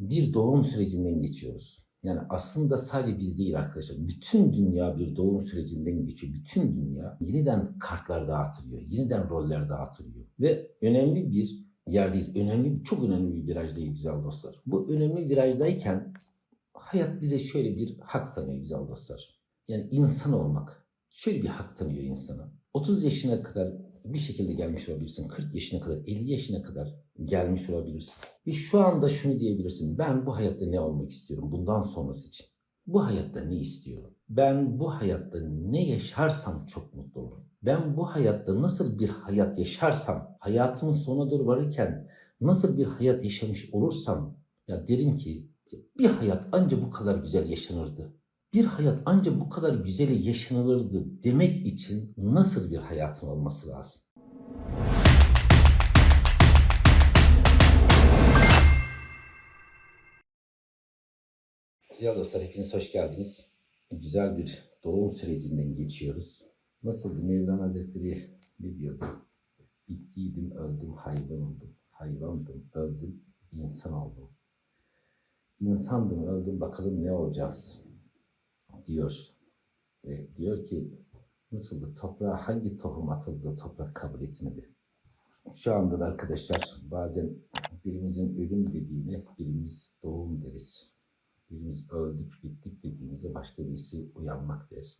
bir doğum sürecinden geçiyoruz. Yani aslında sadece biz değil arkadaşlar. Bütün dünya bir doğum sürecinden geçiyor. Bütün dünya yeniden kartlar dağıtılıyor. Yeniden roller dağıtılıyor. Ve önemli bir yerdeyiz. Önemli, çok önemli bir virajdayız güzel dostlar. Bu önemli virajdayken hayat bize şöyle bir hak tanıyor güzel dostlar. Yani insan olmak. Şöyle bir hak tanıyor insana. 30 yaşına kadar bir şekilde gelmiş olabilirsin. 40 yaşına kadar, 50 yaşına kadar gelmiş olabilirsin. Ve şu anda şunu diyebilirsin. Ben bu hayatta ne olmak istiyorum bundan sonrası için? Bu hayatta ne istiyorum? Ben bu hayatta ne yaşarsam çok mutlu olurum. Ben bu hayatta nasıl bir hayat yaşarsam, hayatımın sonuna doğru varırken nasıl bir hayat yaşamış olursam ya derim ki bir hayat ancak bu kadar güzel yaşanırdı. Bir hayat ancak bu kadar güzel yaşanılırdı demek için nasıl bir hayatın olması lazım? Güzel dostlar hepiniz hoş geldiniz. Güzel bir doğum sürecinden geçiyoruz. Nasıldı Mevlana Hazretleri ne diyordu? Bitkiydim, öldüm, hayvan oldum. Hayvandım, öldüm, insan oldum. İnsandım, öldüm, bakalım ne olacağız diyor. Ve diyor ki nasıldı? Toprağa hangi tohum atıldı toprak kabul etmedi. Şu anda da arkadaşlar bazen birimizin ölüm dediğine birimiz doğum deriz. Birimiz öldük bittik dediğimizde başka birisi uyanmak der.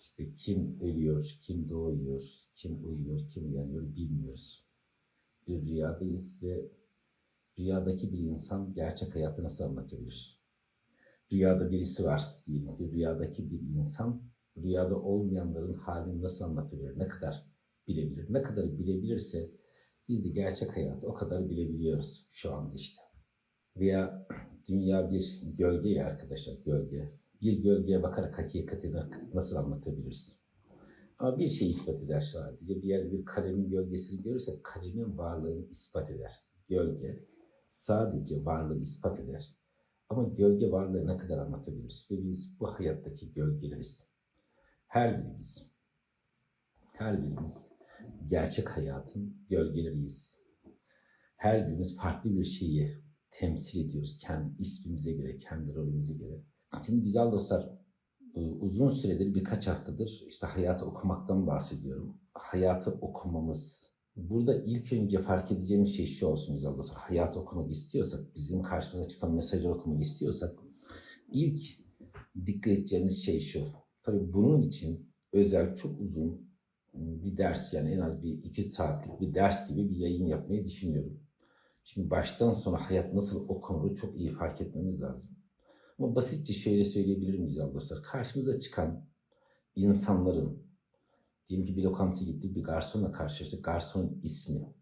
İşte kim ölüyor, kim doğuyor, kim uyuyor, kim uyanıyor bilmiyoruz. Bir rüyadayız ve rüyadaki bir insan gerçek hayatı nasıl anlatabilir? Rüyada birisi var diyelim ki rüyadaki bir insan rüyada olmayanların halini nasıl anlatabilir, ne kadar bilebilir, ne kadar bilebilirse biz de gerçek hayatı o kadar bilebiliyoruz şu anda işte. Veya dünya bir gölge ya arkadaşlar, gölge. Bir gölgeye bakarak hakikati nasıl anlatabilirsin? Ama bir şey ispat eder sadece. Bir yerde bir kalemin gölgesini görürsek kalemin varlığını ispat eder. Gölge sadece varlığı ispat eder. Ama gölge varlığı ne kadar anlatabiliriz? Ve biz bu hayattaki gölgeleriz. Her birimiz, her birimiz gerçek hayatın gölgeleriyiz. Her birimiz farklı bir şeyi temsil ediyoruz kendi ismimize göre, kendi rolümüze göre. Şimdi güzel dostlar, e, uzun süredir birkaç haftadır işte hayatı okumaktan bahsediyorum. Hayatı okumamız, burada ilk önce fark edeceğimiz şey şu olsun güzel dostlar. Hayatı okumak istiyorsak, bizim karşımıza çıkan mesajları okumak istiyorsak ilk dikkat edeceğimiz şey şu. Tabii bunun için özel çok uzun bir ders yani en az bir iki saatlik bir ders gibi bir yayın yapmayı düşünüyorum. Çünkü baştan sona hayat nasıl okunur çok iyi fark etmemiz lazım. Ama basitçe şöyle söyleyebilirim güzel dostlar. Karşımıza çıkan insanların, diyelim ki bir lokantaya gittik bir garsonla karşılaştık. Garson ismi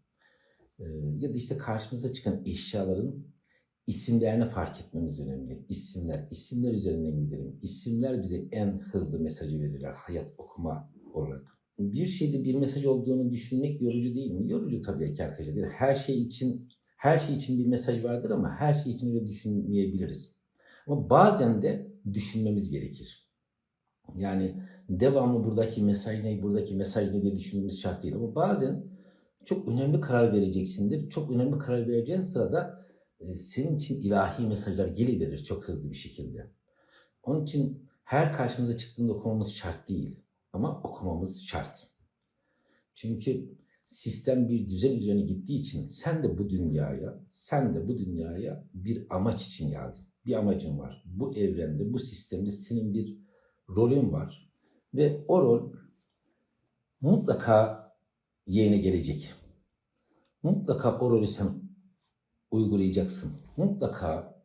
ya da işte karşımıza çıkan eşyaların isimlerini fark etmemiz önemli. İsimler, isimler üzerinden gidelim. İsimler bize en hızlı mesajı verirler hayat okuma olarak. Bir şeyde bir mesaj olduğunu düşünmek yorucu değil mi? Yorucu tabii ki arkadaşlar. Her şey için her şey için bir mesaj vardır ama her şey için öyle düşünmeyebiliriz. Ama bazen de düşünmemiz gerekir. Yani devamlı buradaki mesaj ne, buradaki mesaj ne diye düşünmemiz şart değil. Ama bazen çok önemli karar vereceksindir. Çok önemli karar vereceğin sırada e, senin için ilahi mesajlar geliverir çok hızlı bir şekilde. Onun için her karşımıza çıktığında okumamız şart değil. Ama okumamız şart. Çünkü sistem bir düzen üzerine gittiği için sen de bu dünyaya, sen de bu dünyaya bir amaç için geldin. Bir amacın var. Bu evrende, bu sistemde senin bir rolün var. Ve o rol mutlaka yerine gelecek. Mutlaka o rolü sen uygulayacaksın. Mutlaka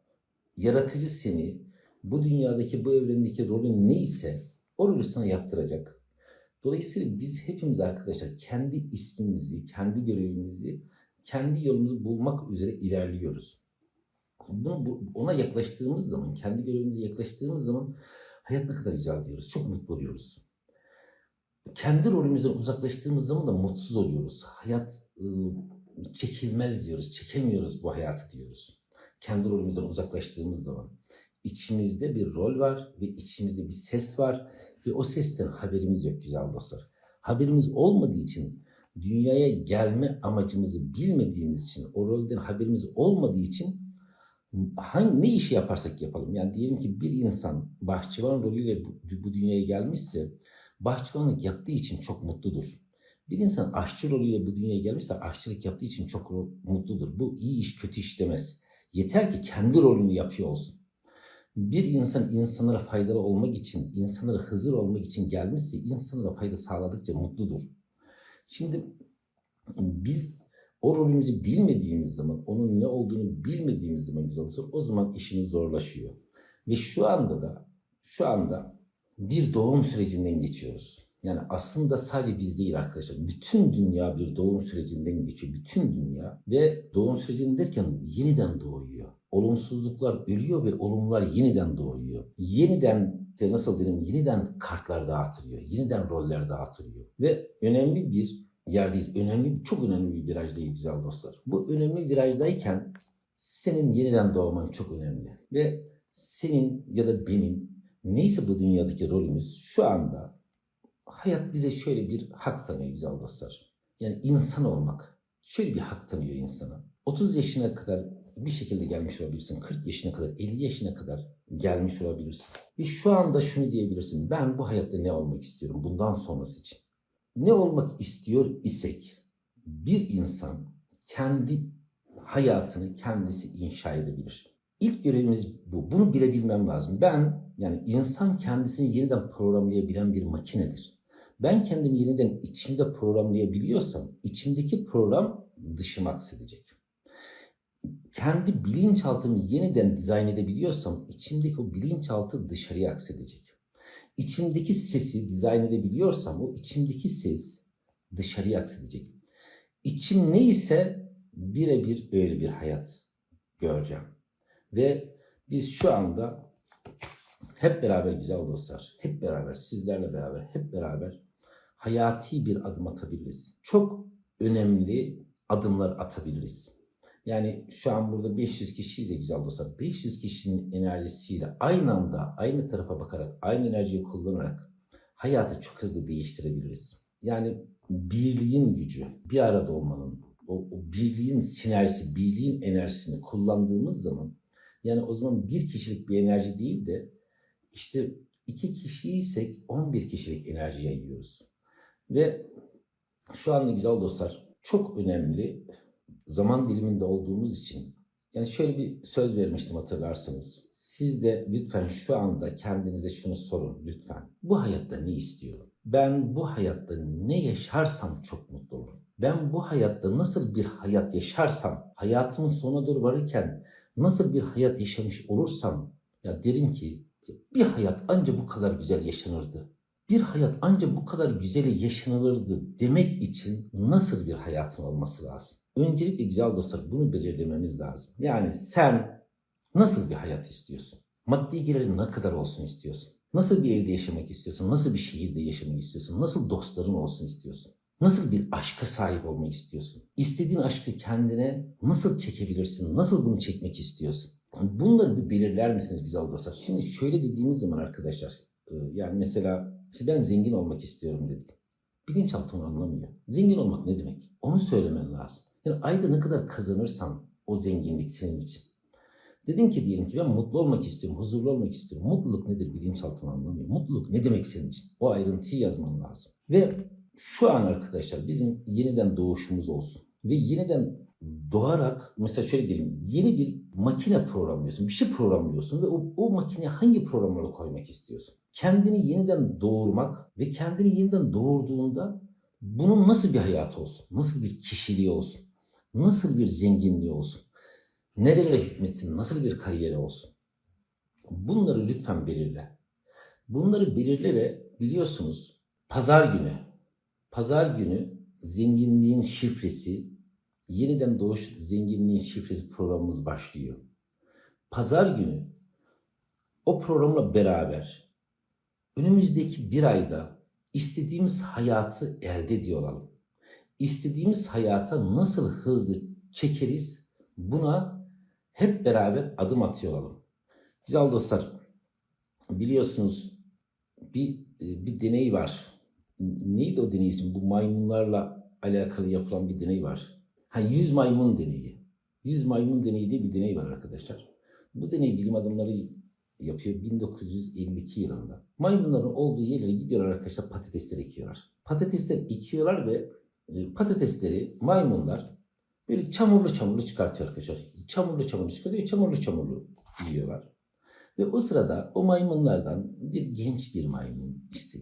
yaratıcı seni bu dünyadaki, bu evrendeki rolün neyse o rolü sana yaptıracak. Dolayısıyla biz hepimiz arkadaşlar kendi ismimizi, kendi görevimizi, kendi yolumuzu bulmak üzere ilerliyoruz. Bunu, bu, ona yaklaştığımız zaman, kendi görevimize yaklaştığımız zaman hayat ne kadar güzel diyoruz. Çok mutlu oluyoruz. Kendi rolümüzden uzaklaştığımız zaman da mutsuz oluyoruz. Hayat ıı, çekilmez diyoruz, çekemiyoruz bu hayatı diyoruz. Kendi rolümüzden uzaklaştığımız zaman. İçimizde bir rol var ve içimizde bir ses var ve o sesten haberimiz yok güzel dostlar. Haberimiz olmadığı için dünyaya gelme amacımızı bilmediğimiz için o rolden haberimiz olmadığı için hangi ne işi yaparsak yapalım. Yani diyelim ki bir insan bahçıvan rolüyle bu, bu dünyaya gelmişse bahçıvanlık yaptığı için çok mutludur. Bir insan aşçı rolüyle bu dünyaya gelmişse aşçılık yaptığı için çok mutludur. Bu iyi iş kötü iş demez. Yeter ki kendi rolünü yapıyor olsun. Bir insan insanlara faydalı olmak için, insanlara hızır olmak için gelmişse insanlara fayda sağladıkça mutludur. Şimdi biz o rolümüzü bilmediğimiz zaman, onun ne olduğunu bilmediğimiz zaman güzel olsa o zaman işimiz zorlaşıyor. Ve şu anda da şu anda bir doğum sürecinden geçiyoruz. Yani aslında sadece biz değil arkadaşlar. Bütün dünya bir doğum sürecinden geçiyor. Bütün dünya. Ve doğum sürecini derken yeniden doğuyor. Olumsuzluklar ölüyor ve olumlular yeniden doğuyor. Yeniden de nasıl diyeyim yeniden kartlar dağıtılıyor. Yeniden roller dağıtılıyor. Ve önemli bir yerdeyiz. Önemli, çok önemli bir virajdayız güzel dostlar. Bu önemli virajdayken senin yeniden doğman çok önemli. Ve senin ya da benim neyse bu dünyadaki rolümüz şu anda hayat bize şöyle bir hak tanıyor güzel dostlar. Yani insan olmak. Şöyle bir hak tanıyor insana. 30 yaşına kadar bir şekilde gelmiş olabilirsin. 40 yaşına kadar, 50 yaşına kadar gelmiş olabilirsin. Ve şu anda şunu diyebilirsin. Ben bu hayatta ne olmak istiyorum bundan sonrası için. Ne olmak istiyor isek bir insan kendi hayatını kendisi inşa edebilir. İlk görevimiz bu. Bunu bilebilmem lazım. Ben yani insan kendisini yeniden programlayabilen bir makinedir. Ben kendimi yeniden içimde programlayabiliyorsam içimdeki program dışıma aksedecek. Kendi bilinçaltımı yeniden dizayn edebiliyorsam içimdeki o bilinçaltı dışarıya aksedecek. İçimdeki sesi dizayn edebiliyorsam o içimdeki ses dışarıya aksedecek. İçim neyse birebir öyle bir hayat göreceğim. Ve biz şu anda hep beraber güzel dostlar, hep beraber sizlerle beraber, hep beraber hayati bir adım atabiliriz. Çok önemli adımlar atabiliriz. Yani şu an burada 500 kişiyiz ya güzel dostlar. 500 kişinin enerjisiyle aynı anda aynı tarafa bakarak aynı enerjiyi kullanarak hayatı çok hızlı değiştirebiliriz. Yani birliğin gücü, bir arada olmanın, o, o birliğin sinerjisi, birliğin enerjisini kullandığımız zaman yani o zaman bir kişilik bir enerji değil de işte iki kişiysek 11 kişilik enerji yayıyoruz. Ve şu anda güzel dostlar çok önemli zaman diliminde olduğumuz için yani şöyle bir söz vermiştim hatırlarsanız. Siz de lütfen şu anda kendinize şunu sorun lütfen. Bu hayatta ne istiyorum? Ben bu hayatta ne yaşarsam çok mutlu olurum. Ben bu hayatta nasıl bir hayat yaşarsam, hayatımın sonuna doğru varırken nasıl bir hayat yaşamış olursam ya derim ki bir hayat ancak bu kadar güzel yaşanırdı. Bir hayat ancak bu kadar güzel yaşanılırdı demek için nasıl bir hayatın olması lazım? Öncelikle güzel dostlar bunu belirlememiz lazım. Yani sen nasıl bir hayat istiyorsun? Maddi gelirin ne kadar olsun istiyorsun? Nasıl bir evde yaşamak istiyorsun? Nasıl bir şehirde yaşamak istiyorsun? Nasıl dostların olsun istiyorsun? Nasıl bir aşka sahip olmak istiyorsun? İstediğin aşkı kendine nasıl çekebilirsin? Nasıl bunu çekmek istiyorsun? Bunları bir belirler misiniz güzel dostlar? Şimdi şöyle dediğimiz zaman arkadaşlar, e, yani mesela işte ben zengin olmak istiyorum dedik. Bilinçaltı onu anlamıyor. Zengin olmak ne demek? Onu söylemen lazım. Yani ayda ne kadar kazanırsan o zenginlik senin için. Dedin ki diyelim ki ben mutlu olmak istiyorum, huzurlu olmak istiyorum. Mutluluk nedir bilinçaltını anlamıyor. Mutluluk ne demek senin için? O ayrıntıyı yazman lazım. Ve şu an arkadaşlar bizim yeniden doğuşumuz olsun. Ve yeniden doğarak mesela şöyle diyelim yeni bir makine programlıyorsun. Bir şey programlıyorsun ve o, o makineye hangi programları koymak istiyorsun? Kendini yeniden doğurmak ve kendini yeniden doğurduğunda bunun nasıl bir hayatı olsun? Nasıl bir kişiliği olsun? Nasıl bir zenginliği olsun? Nerelere hükmetsin? Nasıl bir kariyeri olsun? Bunları lütfen belirle. Bunları belirle ve biliyorsunuz pazar günü, pazar günü zenginliğin şifresi, yeniden doğuş zenginliğin şifresi programımız başlıyor. Pazar günü o programla beraber önümüzdeki bir ayda istediğimiz hayatı elde ediyor olalım. İstediğimiz hayata nasıl hızlı çekeriz buna hep beraber adım atıyor olalım. Güzel dostlar biliyorsunuz bir, bir deney var. Neydi o deney ismi? Bu maymunlarla alakalı yapılan bir deney var. Ha 100 maymun deneyi. 100 maymun deneyi diye bir deney var arkadaşlar. Bu deney bilim adamları yapıyor 1952 yılında. Maymunların olduğu yerlere gidiyorlar arkadaşlar patatesler ekiyorlar. Patatesler ekiyorlar ve e, patatesleri maymunlar böyle çamurlu çamurlu çıkartıyor arkadaşlar. Çamurlu çamurlu çıkartıyor, çamurlu çamurlu yiyorlar. Ve o sırada o maymunlardan bir genç bir maymun işte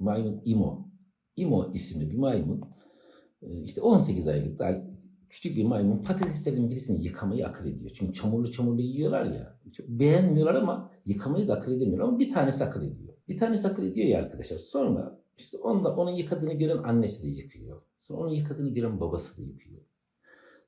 maymun İmo. İmo isimli bir maymun e, işte 18 aylık daha küçük bir maymun patateslerin birisini yıkamayı akıl ediyor. Çünkü çamurlu çamurlu yiyorlar ya. Çok beğenmiyorlar ama yıkamayı da akıl edemiyor. Ama bir tanesi akıl ediyor. Bir tanesi akıl ediyor ya arkadaşlar. Sonra işte onda onun yıkadığını gören annesi de yıkıyor. Sonra onun yıkadığını gören babası da yıkıyor.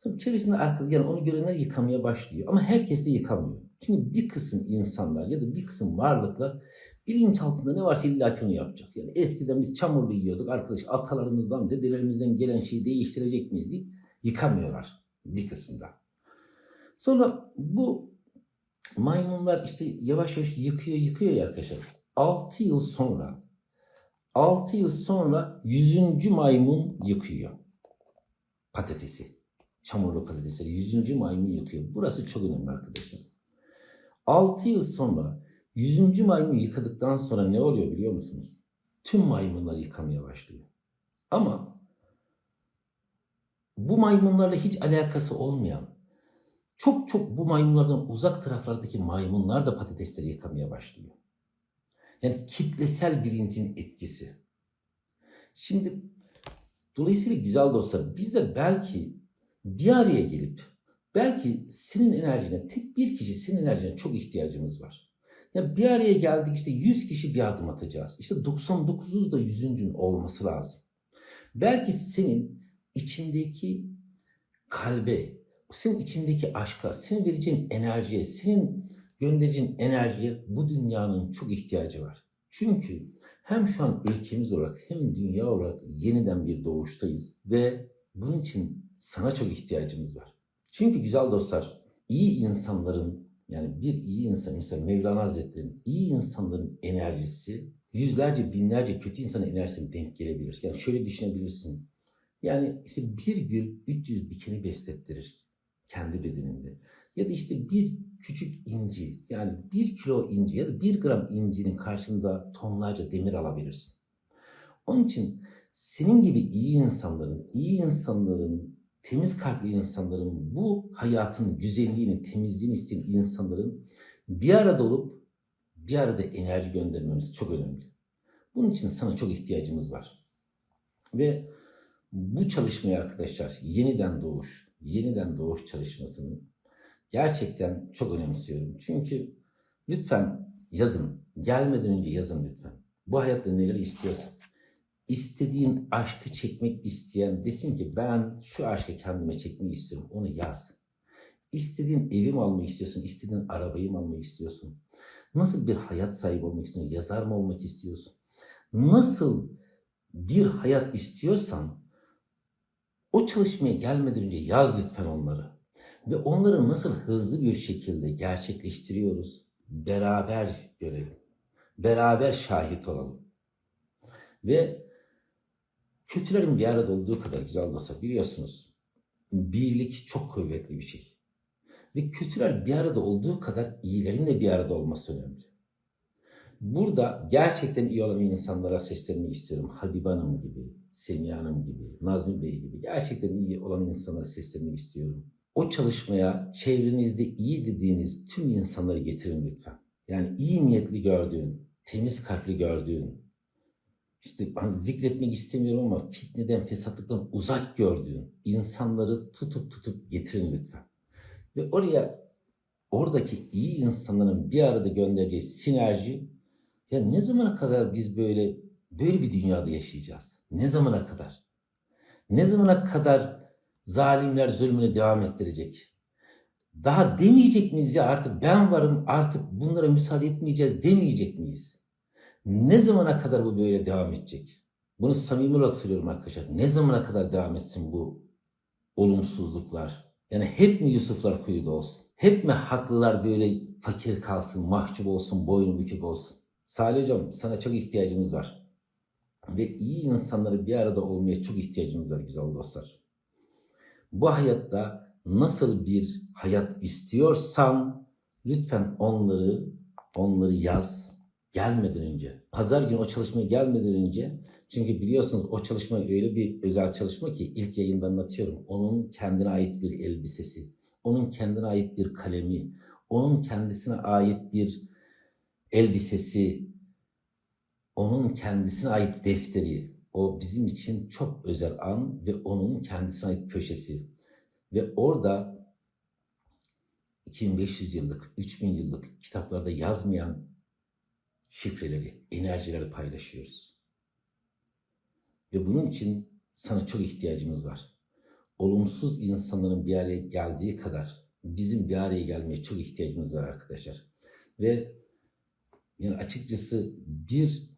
Sonra çevresinde arka, yani onu görenler yıkamaya başlıyor. Ama herkes de yıkamıyor. Çünkü bir kısım insanlar ya da bir kısım varlıklar bilinç altında ne varsa illa onu yapacak. Yani eskiden biz çamurlu yiyorduk. Arkadaş atalarımızdan, dedelerimizden gelen şeyi değiştirecek miyiz deyip yıkamıyorlar bir kısımda. Sonra bu maymunlar işte yavaş yavaş yıkıyor yıkıyor ya arkadaşlar. 6 yıl sonra 6 yıl sonra 100. maymun yıkıyor patatesi. Çamurlu patatesleri 100. maymun yıkıyor. Burası çok önemli arkadaşlar. 6 yıl sonra 100. maymun yıkadıktan sonra ne oluyor biliyor musunuz? Tüm maymunlar yıkamaya başlıyor. Ama bu maymunlarla hiç alakası olmayan, çok çok bu maymunlardan uzak taraflardaki maymunlar da patatesleri yıkamaya başlıyor. Yani kitlesel bilincin etkisi. Şimdi dolayısıyla güzel dostlar biz de belki bir araya gelip belki senin enerjine tek bir kişi senin enerjine çok ihtiyacımız var. Ya bir araya geldik işte 100 kişi bir adım atacağız. İşte 99'uz da 100'üncün olması lazım. Belki senin içindeki kalbe, senin içindeki aşka, senin vereceğin enerjiye, senin göndereceğin enerjiye bu dünyanın çok ihtiyacı var. Çünkü hem şu an ülkemiz olarak hem dünya olarak yeniden bir doğuştayız ve bunun için sana çok ihtiyacımız var. Çünkü güzel dostlar, iyi insanların yani bir iyi insan, mesela Mevlana Hazretleri'nin iyi insanların enerjisi yüzlerce, binlerce kötü insanın enerjisine denk gelebilir. Yani şöyle düşünebilirsin. Yani işte bir gül 300 dikeni beslettirir kendi bedeninde. Ya da işte bir küçük inci yani bir kilo inci ya da bir gram incinin karşında tonlarca demir alabilirsin. Onun için senin gibi iyi insanların, iyi insanların, temiz kalpli insanların bu hayatın güzelliğini, temizliğini isteyen insanların bir arada olup bir arada enerji göndermemiz çok önemli. Bunun için sana çok ihtiyacımız var. Ve bu çalışmayı arkadaşlar yeniden doğuş, yeniden doğuş çalışmasını gerçekten çok önemsiyorum. Çünkü lütfen yazın. Gelmeden önce yazın lütfen. Bu hayatta neler istiyorsan. İstediğin aşkı çekmek isteyen desin ki ben şu aşkı kendime çekmeyi istiyorum. Onu yaz. İstediğin evim almayı istiyorsun. istediğin arabayı mı almayı istiyorsun. Nasıl bir hayat sahibi olmak istiyorsun? Yazar mı olmak istiyorsun? Nasıl bir hayat istiyorsan o çalışmaya gelmeden önce yaz lütfen onları. Ve onları nasıl hızlı bir şekilde gerçekleştiriyoruz beraber görelim. Beraber şahit olalım. Ve kötülerin bir arada olduğu kadar güzel olsa biliyorsunuz birlik çok kuvvetli bir şey. Ve kötüler bir arada olduğu kadar iyilerin de bir arada olması önemli. Burada gerçekten iyi olan insanlara seslenmek istiyorum. Habibe Hanım gibi, Semiha Hanım gibi, Nazmi Bey gibi gerçekten iyi olan insanlara seslenmek istiyorum. O çalışmaya çevrenizde iyi dediğiniz tüm insanları getirin lütfen. Yani iyi niyetli gördüğün, temiz kalpli gördüğün, işte hani zikretmek istemiyorum ama fitneden, fesatlıktan uzak gördüğün insanları tutup tutup getirin lütfen. Ve oraya oradaki iyi insanların bir arada göndereceği sinerji ya ne zamana kadar biz böyle böyle bir dünyada yaşayacağız? Ne zamana kadar? Ne zamana kadar zalimler zulmünü devam ettirecek? Daha demeyecek miyiz ya artık ben varım artık bunlara müsaade etmeyeceğiz demeyecek miyiz? Ne zamana kadar bu böyle devam edecek? Bunu samimi olarak söylüyorum arkadaşlar. Ne zamana kadar devam etsin bu olumsuzluklar? Yani hep mi Yusuflar kuyuda olsun? Hep mi haklılar böyle fakir kalsın, mahcup olsun, boynu bükük olsun? Salih Hocam sana çok ihtiyacımız var. Ve iyi insanları bir arada olmaya çok ihtiyacımız var güzel dostlar. Bu hayatta nasıl bir hayat istiyorsan Lütfen onları onları yaz gelmeden önce. Pazar günü o çalışmaya gelmeden önce çünkü biliyorsunuz o çalışma öyle bir özel çalışma ki ilk yayında anlatıyorum. Onun kendine ait bir elbisesi, onun kendine ait bir kalemi, onun kendisine ait bir elbisesi, onun kendisine ait defteri. O bizim için çok özel an ve onun kendisine ait köşesi. Ve orada 2500 yıllık, 3000 yıllık kitaplarda yazmayan şifreleri, enerjileri paylaşıyoruz. Ve bunun için sana çok ihtiyacımız var. Olumsuz insanların bir araya geldiği kadar bizim bir araya gelmeye çok ihtiyacımız var arkadaşlar. Ve yani açıkçası bir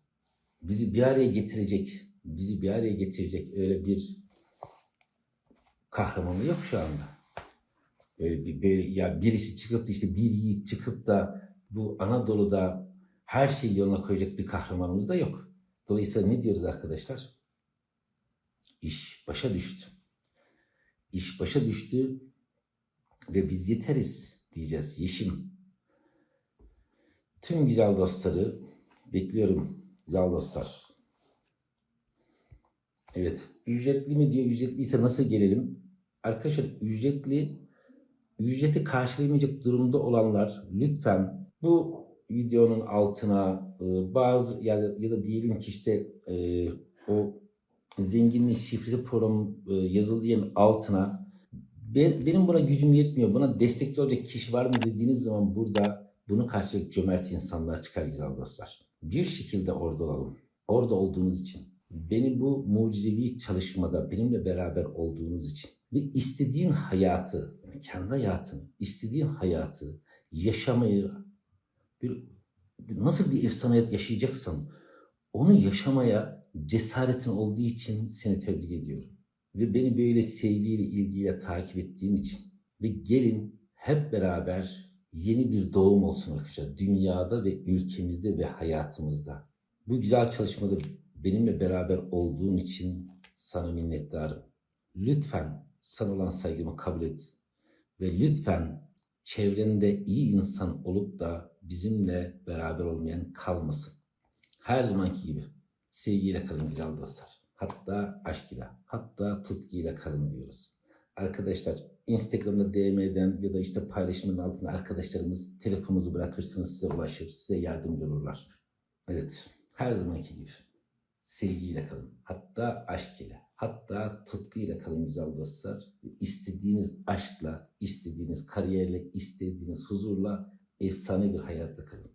bizi bir araya getirecek, bizi bir araya getirecek öyle bir kahramanı yok şu anda. Böyle bir, böyle, ya birisi çıkıp da işte bir yiğit çıkıp da bu Anadolu'da her şeyi yoluna koyacak bir kahramanımız da yok. Dolayısıyla ne diyoruz arkadaşlar? İş başa düştü. İş başa düştü ve biz yeteriz diyeceğiz Yeşim. Tüm güzel dostları bekliyorum güzel dostlar. Evet, ücretli mi diyor, ücretliyse nasıl gelelim? Arkadaşlar ücretli, ücreti karşılayamayacak durumda olanlar lütfen bu videonun altına e, bazı ya da, ya da diyelim ki işte e, o zenginlik şifresi programı e, yazıldığı yerin altına ben, benim buna gücüm yetmiyor. Buna destekçi olacak kişi var mı dediğiniz zaman burada bunu karşılayacak cömert insanlar çıkar güzel dostlar. Bir şekilde orada olalım. Orada olduğunuz için. Beni bu mucizevi çalışmada benimle beraber olduğunuz için ve istediğin hayatı, kendi hayatını, istediğin hayatı yaşamayı bir, bir- nasıl bir efsane yaşayacaksan onu yaşamaya cesaretin olduğu için seni tebrik ediyorum. Ve beni böyle sevgiyle, ilgiyle takip ettiğin için. Ve gelin hep beraber yeni bir doğum olsun arkadaşlar. Dünyada ve ülkemizde ve hayatımızda. Bu güzel çalışmada benimle beraber olduğun için sana minnettarım. Lütfen sana olan saygımı kabul et. Ve lütfen çevrende iyi insan olup da bizimle beraber olmayan kalmasın. Her zamanki gibi sevgiyle kalın güzel dostlar. Hatta aşk hatta tutkuyla kalın diyoruz. Arkadaşlar Instagram'da DM'den ya da işte paylaşımın altında arkadaşlarımız telefonunuzu bırakırsınız size ulaşır, size yardımcı olurlar. Evet, her zamanki gibi sevgiyle kalın. Hatta aşk ile. Hatta tutkuyla kalın güzel dostlar. İstediğiniz aşkla, istediğiniz kariyerle, istediğiniz huzurla efsane bir hayatla kalın.